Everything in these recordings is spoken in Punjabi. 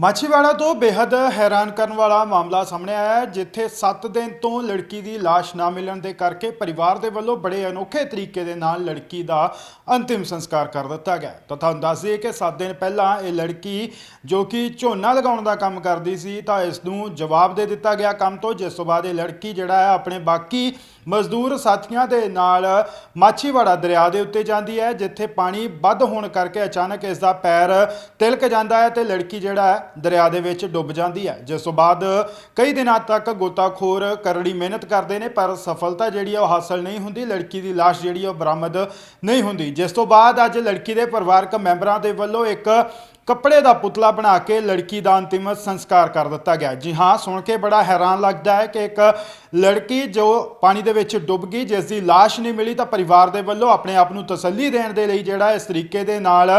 ਮਾਛੀਵਾੜਾ ਤੋਂ ਬੇहद ਹੈਰਾਨ ਕਰਨ ਵਾਲਾ ਮਾਮਲਾ ਸਾਹਮਣੇ ਆਇਆ ਹੈ, ਜਿੱਥੇ 7 ਦਿਨ ਤੋਂ ਲੜਕੀ ਦੀ ਲਾਸ਼ ਨਾ ਮਿਲਣ ਦੇ ਕਰਕੇ ਪਰਿਵਾਰ ਦੇ ਵੱਲੋਂ ਬੜੇ ਅਨੋਖੇ ਤਰੀਕੇ ਦੇ ਨਾਲ ਲੜਕੀ ਦਾ ਅੰਤਿਮ ਸੰਸਕਾਰ ਕਰ ਦਿੱਤਾ ਗਿਆ। ਤਾਂ ਤੁਹਾਨੂੰ ਦੱਸ ਦਈਏ ਕਿ 7 ਦਿਨ ਪਹਿਲਾਂ ਇਹ ਲੜਕੀ ਜੋ ਕਿ ਝੋਨਾ ਲਗਾਉਣ ਦਾ ਕੰਮ ਕਰਦੀ ਸੀ, ਤਾਂ ਇਸ ਨੂੰ ਜਵਾਬ ਦੇ ਦਿੱਤਾ ਗਿਆ ਕੰਮ ਤੋਂ, ਜਿਸ ਤੋਂ ਬਾਅਦ ਇਹ ਲੜਕੀ ਜਿਹੜਾ ਹੈ ਆਪਣੇ ਬਾਕੀ ਮਜ਼ਦੂਰ ਸਾਥੀਆਂ ਦੇ ਨਾਲ ਮਾਛੀਵਾੜਾ ਦਰਿਆ ਦੇ ਉੱਤੇ ਜਾਂਦੀ ਹੈ, ਜਿੱਥੇ ਪਾਣੀ ਵੱਧ ਹੋਣ ਕਰਕੇ ਅਚਾਨਕ ਇਸ ਦਾ ਪੈਰ ਤਿਲਕ ਜਾਂਦਾ ਹੈ ਤੇ ਲੜਕੀ ਜਿਹੜਾ ਹੈ, ਦਰਿਆ ਦੇ ਵਿੱਚ ਡੁੱਬ ਜਾਂਦੀ ਹੈ। ਜਿਸ ਤੋਂ ਬਾਅਦ ਕਈ ਦਿਨਾਂ ਤੱਕ ਗੋਤਾਖੋਰ ਕਰੜੀ ਮਿਹਨਤ ਕਰਦੇ ਨੇ, ਪਰ ਸਫਲਤਾ ਜਿਹੜੀ ਆ ਉਹ ਹਾਸਲ ਨਹੀਂ ਹੁੰਦੀ, ਲੜਕੀ ਦੀ ਲਾਸ਼ ਜਿਹੜੀ ਹੈ ਉਹ ਬਰਾਮਦ ਨਹੀਂ ਹੁੰਦੀ। ਜਿਸ ਤੋਂ ਬਾਅਦ ਅੱਜ ਲੜਕੀ ਦੇ ਪਰਿਵਾਰਕ ਮੈਂਬਰਾਂ ਦੇ ਵੱਲੋਂ ਇੱਕ ਕੱਪੜੇ ਦਾ ਪੁਤਲਾ ਬਣਾ ਕੇ ਲੜਕੀ ਦਾ ਅੰਤਿਮ ਸੰਸਕਾਰ ਕਰ ਦਿੱਤਾ ਗਿਆ। ਜੀ ਹਾਂ ਸੁਣ ਕੇ ਬੜਾ ਹੈਰਾਨ ਲੱਗਦਾ ਹੈ ਕਿ ਇੱਕ ਲੜਕੀ ਜੋ ਪਾਣੀ ਦੇ ਵਿੱਚ ਡੁੱਬ ਗਈ ਜਿਸ ਦੀ ਲਾਸ਼ ਨਹੀਂ ਮਿਲੀ ਤਾਂ ਪਰਿਵਾਰ ਦੇ ਵੱਲੋਂ ਆਪਣੇ ਆਪ ਨੂੰ ਤਸੱਲੀ ਦੇਣ ਦੇ ਲਈ ਜਿਹੜਾ ਇਸ ਤਰੀਕੇ ਦੇ ਨਾਲ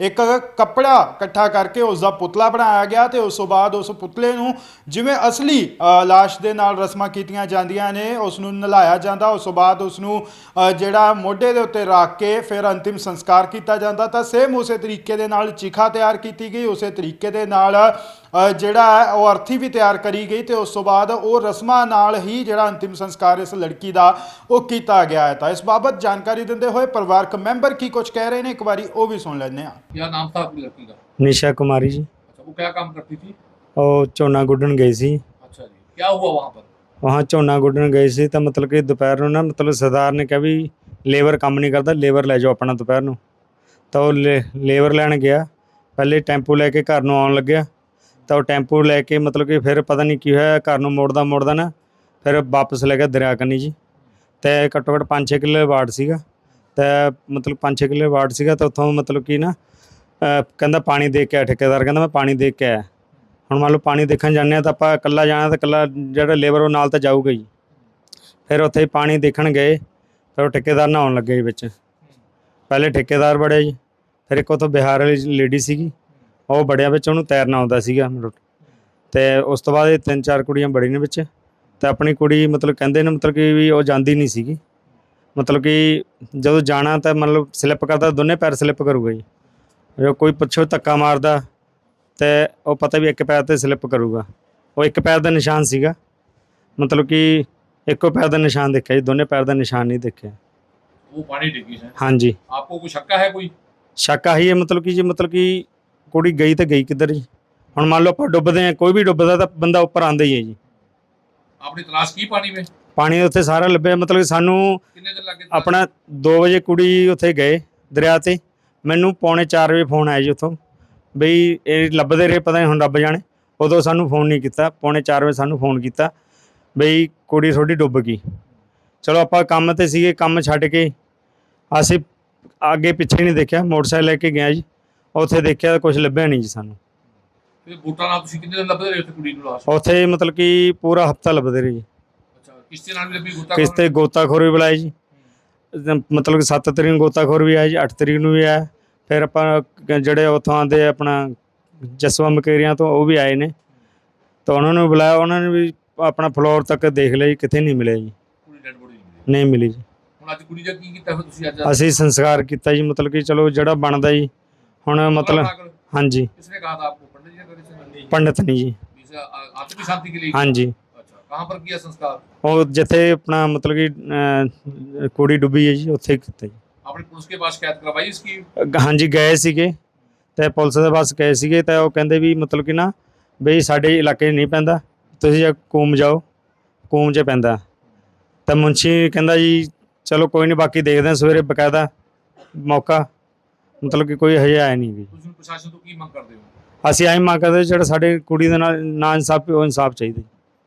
ਇੱਕ ਕੱਪੜਾ ਇਕੱਠਾ ਕਰਕੇ ਉਸ ਦਾ ਪੁਤਲਾ ਬਣਾਇਆ ਗਿਆ ਤੇ ਉਸ ਤੋਂ ਬਾਅਦ ਉਸ ਪੁਤਲੇ ਨੂੰ ਜਿਵੇਂ ਅਸਲੀ ਅ, ਲਾਸ਼ ਦੇ ਨਾਲ ਰਸਮਾਂ ਕੀਤੀਆਂ ਜਾਂਦੀਆਂ ਨੇ ਉਸ ਨੂੰ ਨਲਾਇਆ ਜਾਂਦਾ ਉਸ ਤੋਂ ਬਾਅਦ ਉਸ ਨੂੰ ਜਿਹੜਾ ਮੋਢੇ ਦੇ ਉੱਤੇ ਰੱਖ ਕੇ ਫਿਰ ਅੰਤਿਮ ਸੰਸਕਾਰ ਕੀਤਾ ਜਾਂਦਾ ਤਾਂ ਸੇਮ ਉਸੇ ਤਰੀਕੇ ਦੇ ਨਾਲ ਚਿਖਾ ਤਿਆਰ ਕੀਤੀ ਗਈ ਉਸੇ ਤਰੀਕੇ ਦੇ ਨਾਲ ਅ, ਜਿਹੜਾ ਹੈ ਉਹ ਅਰਥੀ ਵੀ ਤਿਆਰ ਕਰੀ ਗਈ ਤੇ ਉਸ ਤੋਂ ਬਾਅਦ ਉਹ ਰਸਮਾਂ ਨਾਲ ਹੀ ਜਿਹੜਾ ਅੰਤਿਮ ਸੰਸਕਾਰ ਇਸ ਲੜਕੀ ਦਾ ਉਹ ਕੀਤਾ ਗਿਆ ਹੈ ਤਾਂ ਇਸ ਬਾਬਤ ਜਾਣਕਾਰੀ ਦਿੰਦੇ ਹੋਏ ਪਰਿਵਾਰਕ ਮੈਂਬਰ ਕੀ ਕੁਝ ਕਹਿ ਰਹੇ ਨੇ ਇੱਕ ਵਾਰੀ ਉਹ ਵੀ ਸੁਣ ਲੈਂਦੇ ਹਾਂ क्या नाम था आपकी लड़की का निशा कुमारी जी अच्छा वो क्या काम करती थी ਉਹ ਝੋਨਾ ਗੁੱਡਣ ਗਈ ਸੀ अच्छा जी क्या हुआ वहाँ पर ਵਹਾਂ ਝੋਨਾ ਗੁੱਡਣ ਗਈ ਸੀ ਤਾਂ ਮਤਲਬ ਕਿ ਦੁਪਹਿਰ ਨੂੰ ਨਾ ਮਤਲਬ ਸਰਦਾਰ ਨੇ ਕਿਹਾ ਵੀ ਲੇਬਰ ਕੰਮ ਨਹੀਂ ਕਰਦਾ ਲੇਬਰ ਲੈ ਜਾਓ ਆਪਣਾ ਦੁਪਹਿਰ ਨੂੰ ਤਾਂ ਉਹ ਲੇਬਰ ਲੈਣ ਗਿਆ ਪਹਿਲੇ ਟੈਂਪੂ ਲੈ ਕੇ ਘਰ ਨੂੰ ਆਉਣ ਲੱਗਿਆ। ਤਾਂ ਉਹ ਟੈਂਪੂ ਲੈ ਕੇ ਮਤਲਬ ਕਿ ਫਿਰ ਪਤਾ ਨਹੀਂ ਕੀ ਹੋਇਆ, ਘਰ ਨੂੰ ਮੋੜਦਾ ਮੋੜਦਾ ਨਾ ਫਿਰ ਵਾਪਸ ਲੈ ਗਿਆ ਦਰਿਆ ਕੰਨੀ ਜੀ। ਤੇ ਘੱਟੋ ਘੱਟ 5-6 ਕਿੱਲੇ ਵਾਰਡ ਸੀਗਾ। ਤੇ ਮਤਲਬ 5-6 ਕਿੱਲੇ ਵਾਰਡ ਸੀਗਾ ਤਾਂ ਉੱਥੋਂ ਮਤਲਬ ਕਿ ਨਾ ਕਹਿੰਦਾ ਪਾਣੀ ਦੇ ਕੇ ਆਇਆ ਠੇਕੇਦਾਰ, ਕਹਿੰਦਾ ਮੈਂ ਪਾਣੀ ਦੇ ਕੇ ਆਇਆ। ਹੁਣ ਮੰਨ ਲਓ ਪਾਣੀ ਦੇਖਣ ਜਾਂਦੇ ਆ ਤਾਂ ਆਪਾਂ ਇਕੱਲਾ ਜਾਣਾ ਤਾਂ ਇਕੱਲਾ ਜਿਹੜਾ ਲੇਬਰ ਉਹ ਨਾਲ ਤਾਂ ਜਾਊਗਾ ਹੀ। ਫਿਰ ਉੱਥੇ ਪਾਣੀ ਦੇਖਣ ਗਏ, ਫਿਰ ਉਹ ਠੇਕੇਦਾਰ ਨਹਾਉਣ ਲੱਗੇ ਜੀ ਵਿੱਚ। ਪਹਿਲੇ ਠੇਕੇਦਾਰ ਬੜੇ ਜੀ। ਫਿਰ ਇੱਕ ਉਥੋਂ ਬਿਹਾਰ ਵਾਲੀ ਲੇਡੀ ਸੀਗੀ ਉਹ ਬੜਿਆ ਵਿੱਚ ਉਹਨੂੰ ਤੈਰਨਾ ਆਉਂਦਾ ਸੀਗਾ ਤੇ ਉਸ ਤੋਂ ਬਾਅਦ ਇਹ ਤਿੰਨ ਚਾਰ ਕੁੜੀਆਂ ਬੜੀ ਨੇ ਵਿੱਚ ਤੇ ਆਪਣੀ ਕੁੜੀ ਮਤਲਬ ਕਹਿੰਦੇ ਨੇ ਮਤਲਬ ਕਿ ਵੀ ਉਹ ਜਾਂਦੀ ਨਹੀਂ ਸੀਗੀ। ਮਤਲਬ ਕਿ ਜਦੋਂ ਜਾਣਾ ਤਾਂ ਮਤਲਬ ਸਲਿੱਪ ਕਰਦਾ ਦੋਨੇ ਪੈਰ ਸਲਿੱਪ ਕਰੂਗਾ ਜੀ। ਜੇ ਕੋਈ ਪਿੱਛੋਂ ਧੱਕਾ ਮਾਰਦਾ ਤੇ ਉਹ ਪਤਾ ਵੀ ਇੱਕ ਪੈਰ ਤੇ ਸਲਿੱਪ ਕਰੂਗਾ। ਉਹ ਇੱਕ ਪੈਰ ਦਾ ਨਿਸ਼ਾਨ ਸੀਗਾ। ਮਤਲਬ ਕਿ ਇੱਕੋ ਪੈਰ ਦਾ ਨਿਸ਼ਾਨ ਦੇਖਿਆ ਜੀ ਦੋਨੇ ਪੈਰ ਦਾ ਨਿਸ਼ਾਨ ਨਹੀਂ ਦੇਖਿਆ। ਉਹ ਪਾਣੀ ਡਿੱਗੀ ਸੀ ਹਾਂਜੀ। ਆਪਕੋ ਕੁਝ ਸ਼ੱਕਾ ਹੈ ਕੋਈ? ਸ਼ੱਕ ਆਹੀ ਹੈ ਮਤਲਬ ਕਿ ਜੀ ਮਤਲਬ ਕਿ ਕੁੜੀ ਗਈ ਤੇ ਗਈ ਕਿੱਧਰ ਜੀ? ਹੁਣ ਮੰਨ ਲਓ ਆਪਾਂ ਡੁੱਬਦੇ ਆ ਕੋਈ ਵੀ ਡੁੱਬਦਾ ਤਾਂ ਬੰਦਾ ਉੱਪਰ ਆਂਦਾ ਹੀ ਹੈ ਜੀ। ਆਪਣੀ ਤਲਾਸ਼ ਕੀ ਪਾਣੀ ਵਿੱਚ? ਪਾਣੀ ਉੱਥੇ ਸਾਰਾ ਲੱਭਿਆ ਮਤਲਬ ਕਿ ਸਾਨੂੰ ਕਿੰਨੇ ਦਿਨ ਲੱਗੇ ਆਪਣਾ 2 ਵਜੇ ਕੁੜੀ ਉੱਥੇ ਗਏ ਦਰਿਆ ਤੇ। ਮੈਨੂੰ ਪੌਣੇ 4 ਵਜੇ ਫੋਨ ਆਇਆ ਜੀ ਉੱਥੋਂ ਬਈ ਇਹ ਲੱਭਦੇ ਰਹੇ ਪਤਾ ਨਹੀਂ ਹੁਣ ਰੱਬ ਜਾਣੇ। ਉਦੋਂ ਸਾਨੂੰ ਫੋਨ ਨਹੀਂ ਕੀਤਾ ਪੌਣੇ 4 ਵਜੇ ਸਾਨੂੰ ਫੋਨ ਕੀਤਾ ਬਈ ਕੁੜੀ ਤੁਹਾਡੀ ਡੁੱਬ ਗਈ। ਚਲੋ ਆਪਾਂ ਕੰਮ ਤੇ ਸੀਗੇ ਕੰਮ ਛੱਡ ਕੇ ਅਸੀਂ ਅੱਗੇ ਪਿੱਛੇ ਨਹੀਂ ਦੇਖਿਆ ਮੋਟਰਸਾਈਕਲ ਲੈ ਕੇ ਗਿਆ ਜੀ। ਉੱਥੇ ਦੇਖਿਆ ਕੁਝ ਲੱਭਿਆ ਨਹੀਂ ਜੀ ਸਾਨੂੰ। ਤੇ ਬੂਟਾਂ ਨਾਲ ਤੁਸੀਂ ਕਿੰਨੇ ਦਿਨ ਲੱਭਦੇ ਰਹੇ ਉੱਥੇ ਕੁੜੀ ਨੂੰ ਲਾਸ਼? ਉੱਥੇ ਮਤਲਬ ਕਿ ਪੂਰਾ ਹਫਤਾ ਲੱਭਦੇ ਰਹੇ ਜੀ। ਕਿਸ਼ਤੇ ਨਾਲ ਵੀ ਲੱਭੀ ਗੋਤਾ ਕਿਸ ਤੇ ਗੋਤਾਖੋਰ ਵੀ ਬੁਲਾਏ ਜੀ। ਮਤਲਬ ਕਿ 7 ਤਰੀਕ ਨੂੰ ਗੋਤਾਖੋਰ ਵੀ ਆਇਆ ਜੀ 8 ਤਰੀਕ ਨੂੰ ਵੀ ਆਇਆ। ਫਿਰ ਆਪਾਂ ਜਿਹੜੇ ਉੱਥੋਂ ਦੇ ਆਪਣਾ ਜਸਵਾ ਮਕੇਰੀਆਂ ਤੋਂ ਉਹ ਵੀ ਆਏ ਨੇ। ਤਾਂ ਉਹਨਾਂ ਨੂੰ ਬੁਲਾਇਆ ਉਹਨਾਂ ਨੇ ਵੀ ਆਪਣਾ ਫਲੋਰ ਤੱਕ ਦੇਖ ਲਿਆ ਜੀ ਕਿਤੇ ਨਹੀਂ ਮਿਲਿਆ ਜੀ। ਨਹੀਂ ਮਿਲੀ ਜੀ। ਹੁਣ ਅੱਜ ਕੁੜੀ ਦਾ ਕੀ ਕੀਤਾ ਫਿਰ ਤੁਸੀਂ ਅੱਜ ਅਸੀਂ ਸੰਸਕਾਰ ਕੀਤਾ ਜੀ ਮਤਲਬ ਕਿ ਚਲੋ ਜਿਹੜਾ ਬਣਦਾ ਜੀ ਹੁਣ ਮਤਲਬ ਹਾਂਜੀ किसने कहा था आपको पंडित जी ने कहा ਪੰਡਤ ਨਹੀਂ ਜੀ आत्मिक शांति के लिए ਹਾਂਜੀ अच्छा कहाँ पर किया संस्कार ਉਹ ਜਿੱਥੇ ਆਪਣਾ ਮਤਲਬ ਕਿ ਅਹ, ਕੁੜੀ ਡੁੱਬੀ ਹੈ ਜੀ ਉੱਥੇ ਕੀਤਾ ਜੀ आपने पुलिस के पास शिकायत करवाई इसकी ਅਹ ਹਾਂਜੀ ਗਏ ਸੀਗੇ ਤੇ ਪੁਲਿਸ ਦੇ ਪਾਸ ਗਏ ਸੀਗੇ ਤਾਂ ਉਹ ਕਹਿੰਦੇ ਵੀ ਮਤਲਬ ਕਿ ਨਾ ਬਈ ਸਾਡੇ ਇਲਾਕੇ 'ਚ ਨਹੀਂ ਪੈਂਦਾ ਤੁਸੀਂ ਜਾਂ ਕੂਮ ਜਾਓ ਕੂਮ 'ਚ ਪੈਂਦਾ ਤਾਂ ਮੁੰਸ਼ੀ ਕਹਿੰਦਾ ਜੀ ਚਲੋ ਕੋਈ ਨਹੀਂ ਬਾਕੀ ਦੇਖਦੇ ਹਾਂ ਸਵੇਰੇ ਬਕਾਇਦਾ ਮੌਕਾ। ਮਤਲਬ ਕਿ ਕੋਈ ਹਜੇ ਆਇਆ ਨਹੀਂ ਜੀ ਤੁਸੀਂ ਪ੍ਰਸ਼ਾਸਨ ਤੋਂ ਕੀ ਮੰਗ ਕਰਦੇ ਹੋ? ਅਸੀਂ ਆਈ ਮੰਗ ਕਰਦੇ ਜਿਹੜਾ ਸਾਡੇ ਕੁੜੀ ਦੇ ਨਾਲ ਨਾ ਇਨਸਾਫ ਉਹ ਇਨਸਾਫ ਚਾਹੀਦਾ।